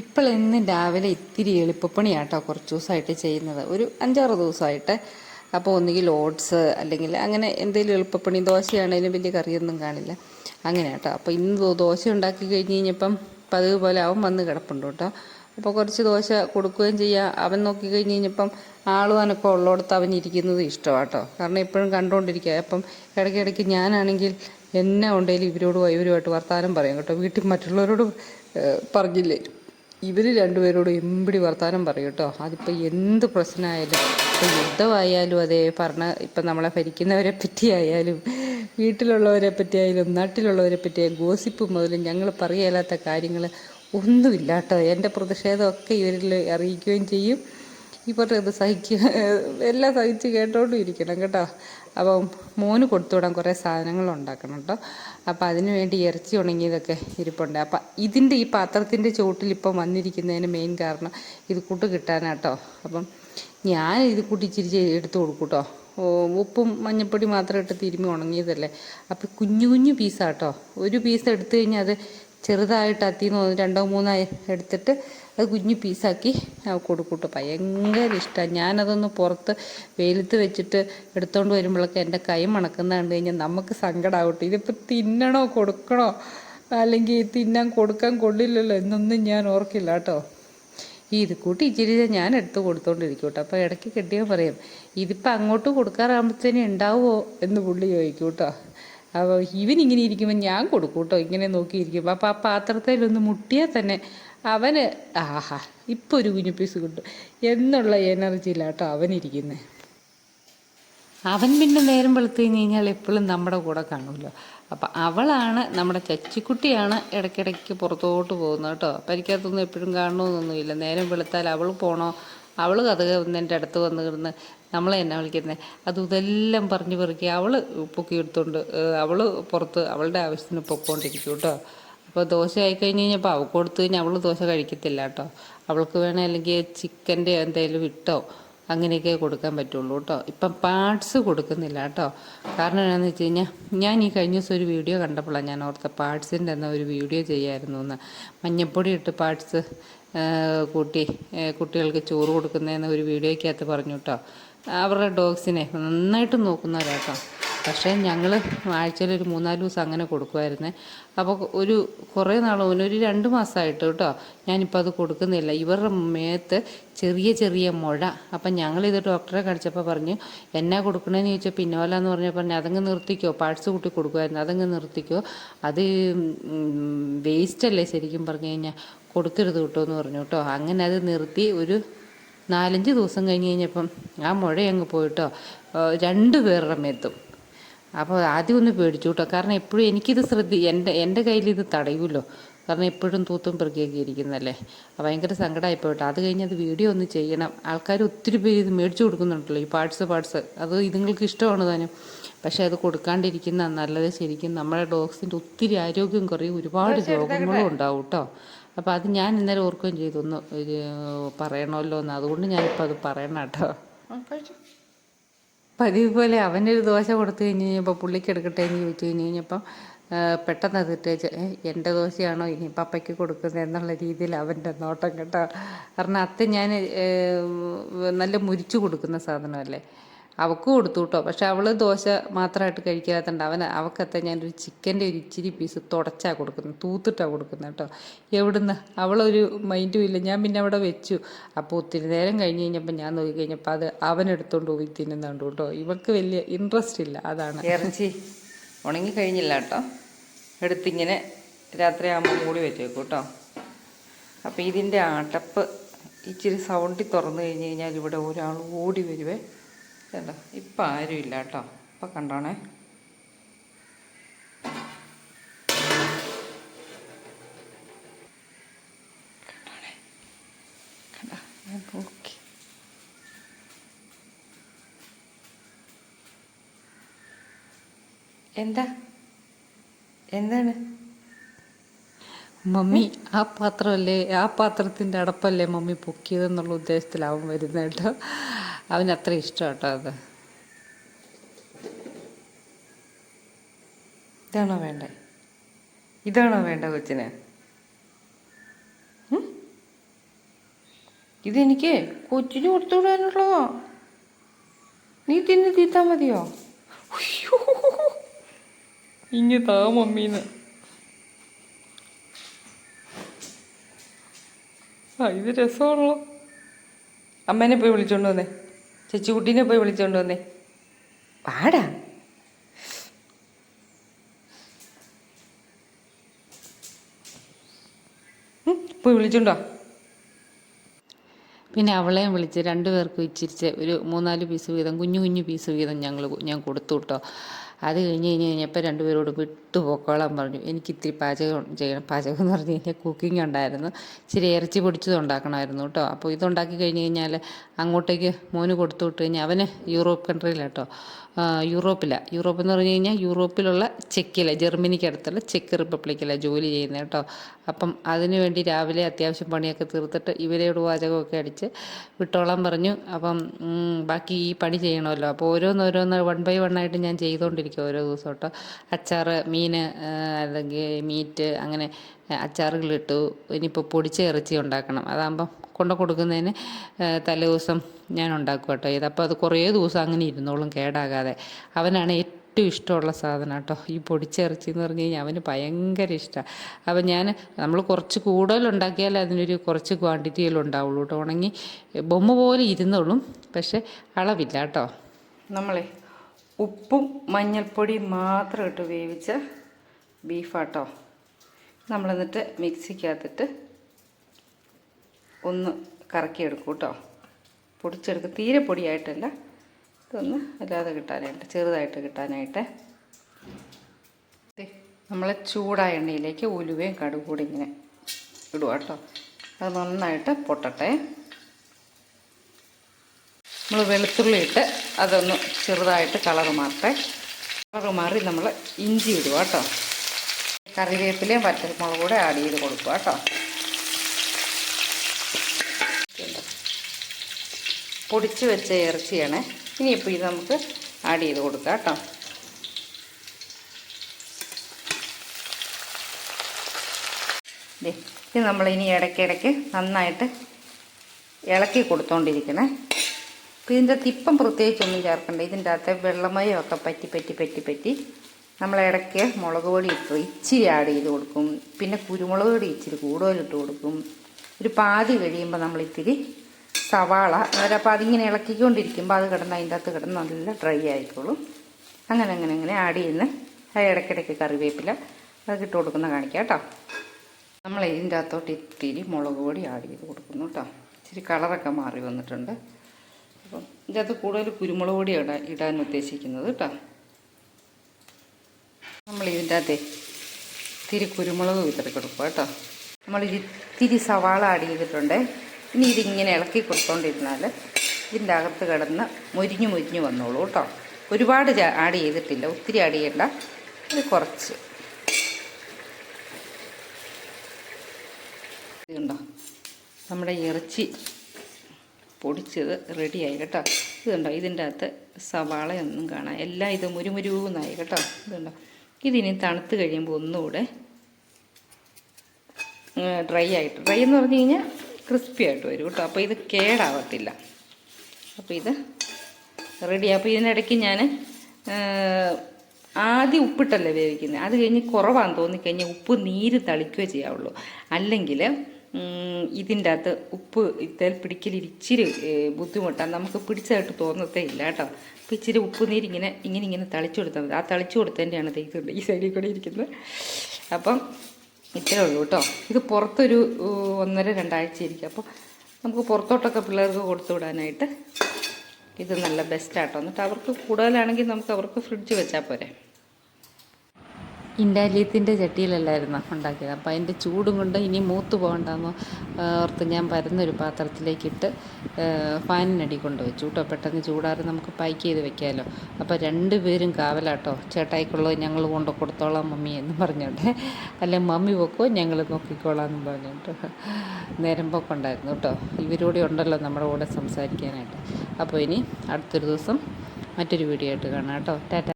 ഇപ്പോൾ ഇന്ന് രാവിലെ ഇത്തിരി എളുപ്പപ്പണിയാട്ടോ കുറച്ച് ദിവസമായിട്ട് ചെയ്യുന്നത്. ഒരു അഞ്ചാറ് ദിവസമായിട്ട്. അപ്പോൾ ഒന്നുകിൽ ഓട്സ് അല്ലെങ്കിൽ അങ്ങനെ എന്തെങ്കിലും എളുപ്പപ്പണി ദോശയാണേലും വലിയ കറിയൊന്നും കാണില്ല. അങ്ങനെ കേട്ടോ അപ്പോൾ ഇന്ന് ദോശ ഉണ്ടാക്കി കഴിഞ്ഞ് കഴിഞ്ഞപ്പം പതിവ് പോലെ അവൻ വന്ന് കിടപ്പുണ്ട് കേട്ടോ. അപ്പോൾ കുറച്ച് ദോശ കൊടുക്കുകയും ചെയ്യാം. അവൻ നോക്കി കഴിഞ്ഞ് കഴിഞ്ഞപ്പം ആളും അനക്കം ഉള്ളിടത്ത് അവൻ ഇരിക്കുന്നത് ഇഷ്ടമാട്ടോ. കാരണം എപ്പോഴും കണ്ടുകൊണ്ടിരിക്കുക അപ്പം ഇടയ്ക്കിടയ്ക്ക് ഞാനാണെങ്കിൽ എന്നെ ഉണ്ടെങ്കിലും ഇവരോട് ഇവരുമായിട്ട് വർത്തമാനം പറയും കേട്ടോ. വീട്ടിൽ മറ്റുള്ളവരോട് പറഞ്ഞില്ലേ? ഇവർ രണ്ടുപേരോട് എമ്പിടി വർത്താനം പറയും കേട്ടോ. അതിപ്പോൾ എന്ത് പ്രശ്നമായാലും ഇപ്പോൾ യുദ്ധമായാലും അതേ പറഞ്ഞ ഇപ്പം നമ്മളെ ഭരിക്കുന്നവരെ പറ്റിയായാലും വീട്ടിലുള്ളവരെ പറ്റിയായാലും നാട്ടിലുള്ളവരെ പറ്റിയായാലും ഗോസിപ്പ് മുതലും ഞങ്ങൾ പറയാലാത്ത കാര്യങ്ങൾ ഒന്നുമില്ല കേട്ടോ. എന്റെ പ്രതിഷേധമൊക്കെ ഇവരിൽ അറിയിക്കുകയും ചെയ്യും. ഇവരുടെ ഇത് സഹിക്കുക എല്ലാം സഹിച്ച് കേട്ടോണ്ടും ഇരിക്കണം കേട്ടോ. അപ്പം മോന് കൊടുത്തുവിടാൻ കുറേ സാധനങ്ങൾ ഉണ്ടാക്കണം കേട്ടോ അപ്പോൾ അതിന് വേണ്ടി ഇറച്ചി ഉണങ്ങിയതൊക്കെ ഇരിപ്പുണ്ട്. അപ്പം ഇതിന്റെ ഈ പാത്രത്തിന്റെ ചുവട്ടിൽ ഇപ്പം വന്നിരിക്കുന്നതിന് മെയിൻ കാരണം ഇത് കൂട്ട് കിട്ടാനാട്ടോ. അപ്പം ഞാൻ ഇത് കൂട്ടി ഇച്ചിരി എടുത്തു എടുത്ത് കൊടുക്കും കേട്ടോ ഉപ്പും മഞ്ഞപ്പൊടി മാത്രം ഇട്ട് തിരുമ്മി ഉണങ്ങിയതല്ലേ. അപ്പം കുഞ്ഞു കുഞ്ഞു പീസാട്ടോ ഒരു പീസ് എടുത്തു കഴിഞ്ഞാൽ അത് ചെറുതായിട്ട് അത്തിന്ന് രണ്ടോ മൂന്നോ എടുത്തിട്ട് അത് കുഞ്ഞു പീസാക്കി കൊടുക്കൂട്ടോ. ഭയങ്കര ഇഷ്ടമാണ് ഞാനതൊന്ന് പുറത്ത് വെയിലത്ത് വെച്ചിട്ട് എടുത്തുകൊണ്ട് വരുമ്പോഴൊക്കെ എന്റെ കൈ മണക്കുന്ന കണ്ടു കഴിഞ്ഞാൽ നമുക്ക് സങ്കടമാവട്ടെ ഇതിപ്പോൾ തിന്നണോ കൊടുക്കണോ? അല്ലെങ്കിൽ തിന്നാൻ കൊടുക്കാൻ കൊള്ളില്ലല്ലോ എന്നൊന്നും ഞാൻ ഓർക്കില്ല കേട്ടോ. ഈ ഇത് കൂട്ടി ഇച്ചിരി ഞാൻ എടുത്ത് കൊടുത്തോണ്ടിരിക്കും കേട്ടോ അപ്പോൾ ഇടയ്ക്ക് കെട്ടിയാൽ പറയും ഇതിപ്പോൾ അങ്ങോട്ട് കൊടുക്കാറാകുമ്പോഴത്തേനും ഉണ്ടാവുമോ എന്ന് പുള്ളി ചോദിക്കും അപ്പോൾ ഇവനിങ്ങനെ ഇരിക്കുമ്പോൾ ഞാൻ കൊടുക്കും കേട്ടോ. ഇങ്ങനെ നോക്കിയിരിക്കും അപ്പോൾ ആ പാത്രത്തിലൊന്ന് മുട്ടിയാൽ തന്നെ അവന് ആഹാ ഇപ്പോൾ ഒരു കുഞ്ഞു പീസ് കിട്ടും. എന്നുള്ള എനർജിയിലാട്ടോ അവനിരിക്കുന്നത് അവൻ പിന്നെ നേരം വെളുത്തു കഴിഞ്ഞ് കഴിഞ്ഞാൽ എപ്പോഴും നമ്മുടെ കൂടെ കാണുമല്ലോ. അപ്പം അവളാണ് നമ്മുടെ ചച്ചിക്കുട്ടിയാണ് ഇടയ്ക്കിടയ്ക്ക് പുറത്തോട്ട് പോകുന്നത് കേട്ടോ. അപ്പം എനിക്കകത്തൊന്നും എപ്പോഴും കാണണമെന്നൊന്നുമില്ല നേരം വെളുത്താൽ അവൾ പോണോ? അവൾ കഥ എന്റെ അടുത്ത് വന്ന് കിടന്ന് നമ്മളെ എന്നാ വിളിക്കുന്നത് അത് ഇതെല്ലാം പറഞ്ഞു പെറുക്കി അവൾ പൊക്കി എടുത്തുകൊണ്ട് അവൾ പുറത്ത് അവളുടെ ആവശ്യത്തിന് പൊക്കോണ്ടിരിക്കും കേട്ടോ. അപ്പോൾ ദോശ ആയി കഴിഞ്ഞ് കഴിഞ്ഞപ്പോൾ അവൾക്ക് കൊടുത്തു കഴിഞ്ഞാൽ അവൾ ദോശ കഴിക്കത്തില്ല കേട്ടോ. അവൾക്ക് വേണേൽ അല്ലെങ്കിൽ ചിക്കന്റെ എന്തെങ്കിലും ഇട്ടോ. അങ്ങനെയൊക്കെ കൊടുക്കാൻ പറ്റുള്ളൂ കേട്ടോ. ഇപ്പം പാർട്സ് കൊടുക്കുന്നില്ല കേട്ടോ. കാരണം എന്താണെന്ന് വെച്ച് കഴിഞ്ഞാൽ ഞാൻ ഈ കഴിഞ്ഞ ദിവസം ഒരു വീഡിയോ കണ്ടപ്പോഴാണ് ഞാൻ ഓർത്ത പാർട്സിന്റെ എന്ന ഒരു വീഡിയോ ചെയ്യായിരുന്നു എന്ന്. മഞ്ഞപ്പൊടി ഇട്ട് പാർട്സ് കൂട്ടി കുട്ടികൾക്ക് ചോറ് കൊടുക്കുന്നതെന്ന് ഒരു വീഡിയോയ്ക്കകത്ത് പറഞ്ഞു കേട്ടോ. അവരുടെ ഡോഗ്സിനെ നന്നായിട്ട് നോക്കുന്നവരാട്ടോ പക്ഷേ ഞങ്ങൾ ആഴ്ചയിൽ ഒരു മൂന്നാൽ ദിവസം അങ്ങനെ കൊടുക്കുമായിരുന്നേ അപ്പോൾ ഒരു കുറേ നാൾ ഒരു രണ്ട് മാസമായിട്ട് കേട്ടോ ഞാനിപ്പോൾ അത് കൊടുക്കുന്നില്ല. ഇവരുടെ മേത്ത് ചെറിയ ചെറിയ മുഴ. അപ്പം ഞങ്ങളിത് ഡോക്ടറെ കാണിച്ചപ്പോൾ പറഞ്ഞു എന്നാ കൊടുക്കണമെന്ന് ചോദിച്ചാൽ പിന്നോല എന്ന് പറഞ്ഞപ്പോൾ പറഞ്ഞു അതങ്ങ് നിർത്തിക്കോ. പാഴ്സ് കൂട്ടി കൊടുക്കുമായിരുന്നു അതങ്ങ് നിർത്തിക്കോ. അത് വേസ്റ്റ് അല്ലേ ശരിക്കും പറഞ്ഞു കഴിഞ്ഞാൽ കൊടുക്കരുത് കേട്ടോ എന്ന് പറഞ്ഞു കേട്ടോ. അങ്ങനെ അത് നിർത്തി ഒരു നാലഞ്ച് ദിവസം കഴിഞ്ഞ് കഴിഞ്ഞപ്പം ആ മുഴ അങ്ങ് പോയിട്ടോ രണ്ട് പേരുടെ മേത്തും. അപ്പോൾ ആദ്യം ഒന്ന് പേടിച്ചു കേട്ടോ കാരണം എപ്പോഴും എനിക്കിത് ശ്രദ്ധി എന്റെ എന്റെ കയ്യിൽ ഇത് തടയുമല്ലോ കാരണം എപ്പോഴും തൂത്തും പെറുക്കിയൊക്കെ ഇരിക്കുന്നതല്ലേ ഭയങ്കര സങ്കടമായിപ്പോ കേട്ടോ അത് കഴിഞ്ഞ് അത് വീഡിയോ ഒന്ന് ചെയ്യണം. ആൾക്കാർ ഒത്തിരി പേര് ഇത് മേടിച്ചു കൊടുക്കുന്നുണ്ടല്ലോ. ഈ പാർട്സ് പാർട്സ്. അത് ഇതുങ്ങൾക്ക് ഇഷ്ടമാണ് താനും. പക്ഷേ അത് കൊടുക്കാണ്ടിരിക്കുന്ന നല്ലത് ശരിക്കും നമ്മുടെ ഡോഗ്സിന്റെ ഒത്തിരി ആരോഗ്യം കുറയും. ഒരുപാട് രോഗങ്ങളും ഉണ്ടാവും കേട്ടോ അപ്പോൾ അത് ഞാൻ ഇന്നലെ ഓർക്കുകയും ചെയ്തു. ഒന്ന് ഒരു പറയണമല്ലോ എന്ന്. അതുകൊണ്ട് ഞാനിപ്പോൾ അത് പറയണം കേട്ടോ പതിവ് പോലെ അവനൊരു ദോശ കൊടുത്തു കഴിഞ്ഞ് കഴിഞ്ഞപ്പോൾ പുള്ളിക്ക് എടുക്കട്ടെ എന്ന് ചോദിച്ചു കഴിഞ്ഞ് കഴിഞ്ഞപ്പം പെട്ടെന്ന് "ഏ, എന്റെ ദോശയാണോ ഇനി പപ്പയ്ക്ക് കൊടുക്കുന്നത് എന്നുള്ള രീതിയിൽ അവന്റെ നോട്ടം കേട്ടോ. കാരണം അത്ത ഞാൻ നല്ല മുരിച്ചു കൊടുക്കുന്ന സാധനമല്ലേ? അവൾക്ക് കൊടുത്തു കേട്ടോ പക്ഷെ അവൾ ദോശ മാത്രമായിട്ട് കഴിക്കാത്തതുകൊണ്ട് അവൻ അവക്കത്തെ ഞാനൊരു ചിക്കന്റെ ഒരു ഇച്ചിരി പീസ് തുടച്ചാ കൊടുക്കുന്നത്. തൂത്തിട്ടാണ് കൊടുക്കുന്നത് കേട്ടോ. എവിടുന്ന്? അവളൊരു മൈൻഡും ഇല്ല. ഞാൻ പിന്നെ അവിടെ വെച്ചു. അപ്പോൾ ഒത്തിരി നേരം കഴിഞ്ഞ് കഴിഞ്ഞപ്പോൾ ഞാൻ നോക്കി കഴിഞ്ഞപ്പോൾ അത് അവനെടുത്തോണ്ട് പോയി തിന്നുന്നുണ്ട് കേട്ടോ. ഇവൾക്ക് വലിയ ഇൻട്രസ്റ്റ് ഇല്ല. അതാണ്. ഇറച്ചി ഉണങ്ങി കഴിഞ്ഞില്ല കേട്ടോ. എടുത്തിങ്ങനെ രാത്രിയാകുമ്പോൾ മൂടി വെച്ചേക്കും കേട്ടോ. അപ്പോൾ ഇതിന്റെ അടപ്പ് ഇച്ചിരി സൗണ്ടിൽ തുറന്നു കഴിഞ്ഞ് കഴിഞ്ഞാൽ ഇവിടെ ഒരാൾ ഓടി വരുവേ. കേട്ടോ ഇപ്പം ആരും ഇല്ല കേട്ടോ. ഇപ്പം കണ്ടോണേ. എന്താ? എന്താണ്? മമ്മി ആ പാത്രമല്ലേ? ആ പാത്രത്തിന്റെ അടപ്പല്ലേ മമ്മി പൊക്കിയതെന്നുള്ള ഉദ്ദേശത്തിലാവും വരുന്നത് കേട്ടോ. അവന് അത്ര ഇഷ്ടം കേട്ടോ അത്. ഇതാണോ വേണ്ടേ? ഇതാണോ വേണ്ട കൊച്ചിന്? ഉം? ഇതെനിക്ക് കൊച്ചിന് കൊടുത്തുവിടാനുള്ളതോ? നീ തിന്ന് തീത്താൽ മതിയോ? ഇങ്ങ താ മമ്മീന്ന്. ആ ഇത് രസമുള്ളൂ അമ്മേനെ പോയി വിളിച്ചോണ്ട് വന്നേ. ചേച്ചിക്കുട്ടീനെ പോയി വിളിച്ചോണ്ട് വന്നേ. പാടാ. പോയി വിളിച്ചുണ്ടോ പിന്നെ അവളെയും വിളിച്ച് രണ്ടുപേർക്കും ഇച്ചിരിച്ച് ഒരു മൂന്നാൽ പീസ് വീതം കുഞ്ഞു കുഞ്ഞു പീസ് വീതം ഞങ്ങൾ ഞാൻ കൊടുത്തു കേട്ടോ. അത് കഴിഞ്ഞ് കഴിഞ്ഞ് കഴിഞ്ഞപ്പോൾ രണ്ടുപേരോട് വിട്ടു പൊക്കോളാൻ പറഞ്ഞു. എനിക്ക് ഇത്തിരി പാചകം ചെയ്യണം. പാചകം എന്ന് പറഞ്ഞു കഴിഞ്ഞാൽ കുക്കിംഗ് ഉണ്ടായിരുന്നു. ഇച്ചിരി ഇറച്ചി പൊടിച്ചത് ഉണ്ടാക്കണമായിരുന്നു കേട്ടോ. അപ്പോൾ ഇതുണ്ടാക്കി കഴിഞ്ഞ് കഴിഞ്ഞാൽ അങ്ങോട്ടേക്ക് മോന് കൊടുത്തു വിട്ട് കഴിഞ്ഞാൽ അവന് യൂറോപ്പ് കൺട്രിയിലാട്ടോ യൂറോപ്പിലാണ് യൂറോപ്പ് എന്ന് പറഞ്ഞു കഴിഞ്ഞാൽ യൂറോപ്പിലുള്ള ചെക്കിലെ ജർമ്മനിക്ക് അടുത്തുള്ള ചെക്ക് റിപ്പബ്ലിക്കിലാണ് ജോലി ചെയ്യുന്നത് കേട്ടോ അപ്പം അതിനു വേണ്ടി രാവിലെ അത്യാവശ്യം പണിയൊക്കെ തീർത്തിട്ട് ഇവരോട് വാചകമൊക്കെ അടിച്ച് വിട്ടോളാൻ പറഞ്ഞു. അപ്പം ബാക്കി ഈ പണി ചെയ്യണമല്ലോ. അപ്പോൾ ഓരോന്നോരോന്ന് വൺ ബൈ വൺ ആയിട്ട് ഞാൻ ചെയ്തുകൊണ്ടിരിക്കും ഓരോ ദിവസം കേട്ടോ അച്ചാറ് മീൻ അല്ലെങ്കിൽ മീറ്റ് അങ്ങനെ അച്ചാറുകളിട്ടു ഇനിയിപ്പോൾ പൊടിച്ച ഇറച്ചി ഉണ്ടാക്കണം. അതാകുമ്പം കൊണ്ടു കൊടുക്കുന്നതിന് തലേ ദിവസം ഞാൻ ഉണ്ടാക്കും കേട്ടോ ഇതപ്പോൾ അത് കുറേ ദിവസം അങ്ങനെ ഇരുന്നോളും കേടാകാതെ. അവനാണ് ഏറ്റവും ഇഷ്ടമുള്ള സാധനം കേട്ടോ. ഈ പൊടിച്ചിറച്ചി എന്ന് പറഞ്ഞു കഴിഞ്ഞാൽ അവന് ഭയങ്കര ഇഷ്ടമാണ് അപ്പം ഞാൻ നമ്മൾ കുറച്ച് കൂടുതൽ ഉണ്ടാക്കിയാൽ അതിനൊരു കുറച്ച് ക്വാണ്ടിറ്റിയിൽ ഉണ്ടാവുള്ളൂ കേട്ടോ. ഉണങ്ങി ബൊമ്മ പോലെ ഇരുന്നോളും പക്ഷെ അളവില്ല കേട്ടോ. നമ്മളെ ഉപ്പും മഞ്ഞൾപ്പൊടിയും മാത്രം ഇട്ട് വേവിച്ച ബീഫാട്ടോ. നമ്മളെന്നിട്ട് മിക്സിക്കകത്തിട്ട് ഒന്ന് കറക്കിയെടുക്കും കേട്ടോ പൊടിച്ചെടുക്കും തീരെ പൊടിയായിട്ടല്ല. ഇതൊന്ന് അല്ലാതെ കിട്ടാനായിട്ട് ചെറുതായിട്ട് കിട്ടാനായിട്ട്. ദേ, നമ്മളെ ചൂടായ എണ്ണയിലേക്ക് ഉലുവയും കടുകൂടി കൂടി ഇങ്ങനെ ഇടുക കേട്ടോ അത് നന്നായിട്ട് പൊട്ടട്ടെ. നമ്മൾ വെളുത്തുള്ളി ഇട്ട് അതൊന്ന് ചെറുതായിട്ട് കളർ മാറട്ടെ. കളറ് മാറി നമ്മൾ ഇഞ്ചി ഇടുക കേട്ടോ കറിവേപ്പിലയും പച്ചമുളക് കൂടെ ആഡ് ചെയ്ത് കൊടുക്കുക കേട്ടോ പൊടിച്ച് വെച്ച ഇറച്ചിയാണ്. ഇനിയിപ്പോൾ ഇത് നമുക്ക് ആഡ് ചെയ്ത് കൊടുക്കാം കേട്ടോ. ഇത് നമ്മളിനി ഇടയ്ക്കിടയ്ക്ക് നന്നായിട്ട് ഇളക്കി കൊടുത്തോണ്ടിരിക്കണേ. അപ്പോൾ ഇതിന്റെ തിപ്പം പ്രത്യേകിച്ചൊന്നും ചേർക്കണ്ട. ഇതിന്റെ അകത്തെ വെള്ളമയമൊക്കെ പറ്റി പറ്റി പറ്റി പറ്റി നമ്മൾ ഇടയ്ക്ക് മുളക് പൊടി ഇട്ട് ഇച്ചിരി ആഡ് ചെയ്ത് കൊടുക്കും. പിന്നെ കുരുമുളക് പൊടി ഇച്ചിരി കൂടുതലിട്ട് കൊടുക്കും. ഒരു പാതി കഴിയുമ്പോൾ നമ്മൾ ഇത്തിരി സവാള. അന്നേരം അതിങ്ങനെ ഇളക്കിക്കൊണ്ടിരിക്കുമ്പോൾ അത് കിടന്ന് അതിന്റെ അകത്ത് കിടന്ന് നല്ല ഡ്രൈ ആയിക്കോളും. അങ്ങനെ അങ്ങനെ അങ്ങനെ ആഡ് ചെയ്യുന്ന ഇടയ്ക്കിടയ്ക്ക് കറിവേപ്പില അതൊക്കെ ഇട്ട് കൊടുക്കുന്ന കാണിക്കാം കേട്ടോ. നമ്മൾ ഇതിന്റെ അകത്തോട്ട് ഇത്തിരി മുളക് പൊടി ആഡ് ചെയ്ത് കൊടുക്കുന്നു കേട്ടോ. ഇച്ചിരി കളറൊക്കെ മാറി വന്നിട്ടുണ്ട്. അപ്പം ഇതിന്റെ അകത്ത് കൂടുതൽ കുരുമുളക് പൊടി ഇടാൻ ഇടാൻ ഉദ്ദേശിക്കുന്നത് കേട്ടോ. നമ്മൾ ഇതിന്റെ അകത്തെ ഇത്തിരി കുരുമുളക് വിതറി കൊടുക്കുക കേട്ടോ. നമ്മൾ സവാള ആഡ് ചെയ്തിട്ടുണ്ട്. ഇനി ഇതിങ്ങനെ ഇളക്കി കൊടുത്തോണ്ടിരുന്നാൽ ഇതിന്റെ അകത്ത് കിടന്ന് മുരിഞ്ഞു മുരിഞ്ഞു വന്നോളൂ കേട്ടോ. ഒരുപാട് ആഡ് ചെയ്തിട്ടില്ല. ഒത്തിരി ആഡ് ചെയ്യണ്ട. ഇത് കുറച്ച്. ഇതുണ്ടോ നമ്മുടെ ഇറച്ചി പൊടിച്ചത് റെഡിയായി കേട്ടോ. ഇതുണ്ടോ ഇതിന്റെ അകത്ത് സവാളയൊന്നും കാണാം. എല്ലാം ഇത് മുരുമുരുന്നായി കേട്ടോ. ഇതുണ്ടോ ഇതിനി തണുത്ത് കഴിയുമ്പോൾ ഒന്നുകൂടെ ഡ്രൈ ആയിട്ട്. ഡ്രൈ എന്ന് പറഞ്ഞു കഴിഞ്ഞാൽ ക്രിസ്പി ആയിട്ട് വരും കേട്ടോ. അപ്പോൾ ഇത് കേടാവത്തില്ല. അപ്പോൾ ഇത് റെഡി അപ്പോൾ ഇതിനിടയ്ക്ക് ഞാൻ ആദ്യം ഉപ്പിട്ടല്ലേ വേവിക്കുന്നത് അത് കഴിഞ്ഞ് കുറവാന്ന് തോന്നിക്കഴിഞ്ഞാൽ ഉപ്പ് നീര് തളിക്കുകയോ ചെയ്യാവുള്ളൂ. അല്ലെങ്കിൽ ഇതിന്റെ അകത്ത് ഉപ്പ് ഇത്തേൽ പിടിക്കൽ ഇച്ചിരി ബുദ്ധിമുട്ടാണ് നമുക്ക് പിടിച്ചതായിട്ട് തോന്നത്തേ ഇല്ല കേട്ടോ. അപ്പോൾ ഇച്ചിരി ഉപ്പ് നീര് ഇങ്ങനെ ഇങ്ങനെ ഇങ്ങനെ തളിച്ചു കൊടുത്താൽ മതി. ആ തളിച്ചു കൊടുത്തതിന്റെയാണ് ഇത് ഈ സൈഡിൽ കൂടെ ഇരിക്കുന്നത് അപ്പം ഇത്രേ ഉള്ളൂ കേട്ടോ. ഇത് പുറത്തൊരു ഒന്നര രണ്ടാഴ്ച ഇരിക്കും. അപ്പോൾ നമുക്ക് പുറത്തോട്ടൊക്കെ പിള്ളേർക്ക് കൊടുത്തു വിടാനായിട്ട് ഇത് നല്ല ബെസ്റ്റാട്ടോ എന്നിട്ട് അവർക്ക് കൂടുതലാണെങ്കിൽ നമുക്ക് അവർക്ക് ഫ്രിഡ്ജ് വെച്ചാൽ പോരെ. ഇൻഡാലിയത്തിന്റെ ചട്ടിയിലല്ലായിരുന്നു ഉണ്ടാക്കിയത്? അപ്പോൾ അതിന്റെ ചൂടും കൊണ്ട് ഇനി മൂത്ത് പോകണ്ടെന്ന് ഓർത്ത് ഞാൻ പരന്നൊരു പാത്രത്തിലേക്കിട്ട് ഫാനിനടി കൊണ്ട് വെച്ചു കേട്ടോ പെട്ടെന്ന് ചൂടാറി നമുക്ക് പാക്ക് ചെയ്ത് വെക്കാമല്ലോ അപ്പോൾ രണ്ട് പേരും കാവലാട്ടോ. ചേട്ടായിക്കുള്ളത് ഞങ്ങൾ കൊണ്ട് കൊടുത്തോളാം മമ്മി എന്ന് പറഞ്ഞോട്ടെ. അല്ലെ മമ്മി പൊക്കോ ഞങ്ങൾ നോക്കിക്കോളാം എന്ന് പറഞ്ഞിട്ട്. നേരം പൊക്കുണ്ടായിരുന്നു കേട്ടോ. ഇവരോടെ ഉണ്ടല്ലോ നമ്മുടെ കൂടെ സംസാരിക്കാനായിട്ട്. അപ്പോൾ ഇനി അടുത്തൊരു ദിവസം മറ്റൊരു വീഡിയോ ആയിട്ട് കാണാം കേട്ടോ. ടാറ്റ.